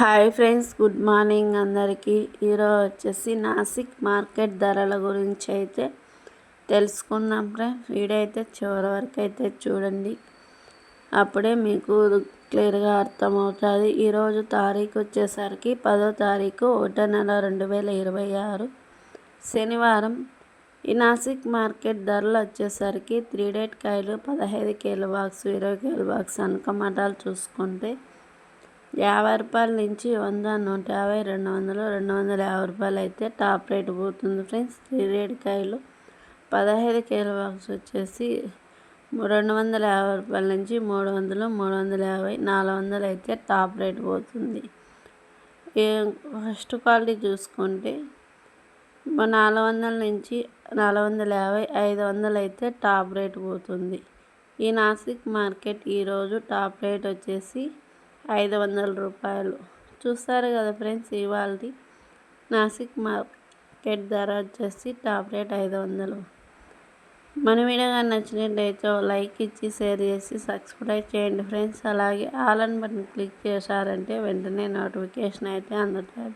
Hi friends good morning అందరికీ. ఈరోజు వచ్చేసి నాసిక్ మార్కెట్ ధరల గురించి అయితే తెలుసుకుందాం ఫ్రెండ్స్. వీడియో అయితే చివరి వరకు అయితే చూడండి. అప్పుడే మీకు క్లియర్గా అర్థమవుతుంది. ఈరోజు తారీఖు వచ్చేసరికి పదో తారీఖు ఒకటో నెల రెండు వేల ఇరవై ఆరు. శనివారం ఈ నాసిక్ మార్కెట్ ధరలు వచ్చేసరికి త్రీ డేట్ కాయలు పదహైదు కేల బాక్స్ ఇరవై కేల బాక్స్ అనక మటాలు చూసుకుంటే యాభై రూపాయల నుంచి వంద నూట యాభై రెండు వందలు రెండు వందల యాభై రూపాయలు అయితే టాప్ రేట్ పోతుంది ఫ్రెండ్స్. రేడికాయలు పదహైదు కేల బాక్స్ వచ్చేసి రెండు వందల యాభై రూపాయల నుంచి మూడు వందలు మూడు వందల యాభై నాలుగు వందలు అయితే టాప్ రేట్ పోతుంది. ఫస్ట్ క్వాలిటీ చూసుకుంటే నాలుగు వందల నుంచి నాలుగు వందల యాభై ఐదు వందలు అయితే టాప్ రేట్ పోతుంది. ఈ నాసిక్ మార్కెట్ ఈరోజు టాప్ రేట్ వచ్చేసి ఐదు వందల రూపాయలు. చూస్తారు కదా ఫ్రెండ్స్ ఇవాళ నాసిక్ మార్కెట్ ధర వచ్చేసి టాప్ రేట్ ఐదు వందలు. మన వీడియో కానీ నచ్చినట్టయితే లైక్ ఇచ్చి షేర్ చేసి సబ్స్క్రైబ్ చేయండి ఫ్రెండ్స్. అలాగే ఆల్ అని బటన్ క్లిక్ చేశారంటే వెంటనే నోటిఫికేషన్ అయితే అందుతుంది.